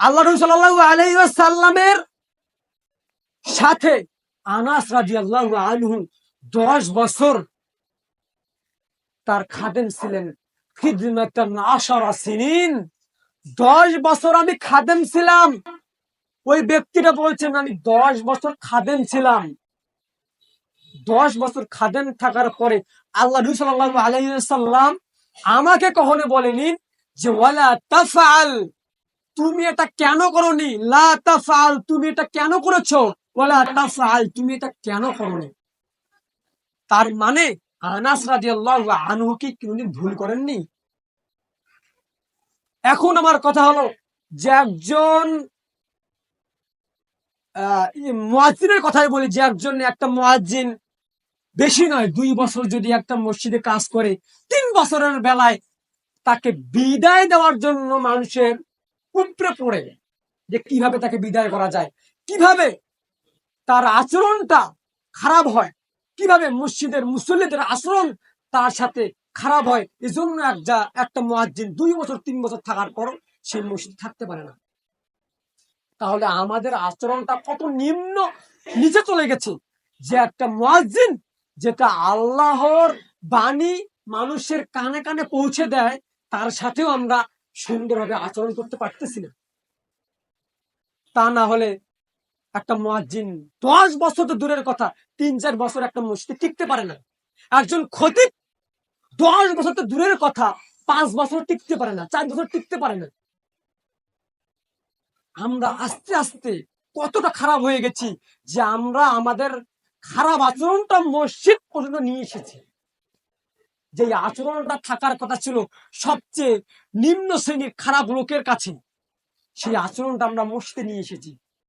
আল্লাহ রসুল্লাহ আলাইসাল্লামের সাথে আনাস রাজি আল্লাহ আনহু দশ বছর তার খাদেম ছিলেন। দশ বছর আমি খাদেম ছিলাম। ওই ব্যক্তিটা বলছেন, আমি দশ বছর খাদেম ছিলাম। দশ বছর খাদেম থাকার পরে আল্লাহ রুসাল্লাহ আলাইসাল্লাম আমাকে কখনো বলেনি যে, ওয়ালা তাফাল তুমি এটা কেন করনি? লা তাফাল তুমি এটা কেন করেছ? ওয়ালা তুমি এটা কেন করনি? তার মানে আনাস রাদিয়াল্লাহু আনহু কোনদিন ভুল করেননি? এখন আমার কথা হলো যে একজন মুয়াজ্জিনের কথাই বলি যে একজন একটা মুয়াজ্জিন বেশি নয়, দুই বছর যদি একটা মসজিদে কাজ করে, তিন বছরের বেলায় তাকে বিদায় দেওয়ার জন্য মানুষের উপরে পড়ে যে কীভাবে তাকে বিদায় করা যায়, কীভাবে তার আচরণটা খারাপ হয়, কীভাবে মসজিদের মুসল্লিদের আচরণ তার সাথে খারাপ হয় এই জন্য একটা একটা মুয়াজ্জিন দুই বছর, তিন বছর থাকার পর সেই মসজিদ থাকতে পারে না। তাহলে আমাদের আচরণটা কত নিম্ন, নিচে চলে গেছে যে একটা মুয়াজ্জিন যেটা আল্লাহর বাণী মানুষের কানে কানে পৌঁছে দেয়, তার সাথেও আমরা সুন্দরভাবে আচরণ করতে পারতেছি না। তা না হলে একটা মুয়াজ্জিন দশ বছর তো দূরের কথা, তিন চার বছর একটা মসজিদে টিকতে পারে না। একজন খতিব দশ বছর তো দূরের কথা, পাঁচ বছর টিকতে পারে না, চার বছর টিকতে পারে না। আমরা আস্তে আস্তে কতটা খারাপ হয়ে গেছি যে আমরা আমাদের খারাপ আচরণটা মসজিদ পর্যন্ত নিয়ে এসেছি। যে আচরণটা থাকার কথা ছিল সবচেয়ে নিম্ন শ্রেণির খারাপ লোকের কাছে, সেই আচরণটা আমরা মসতে নিয়ে এসেছি।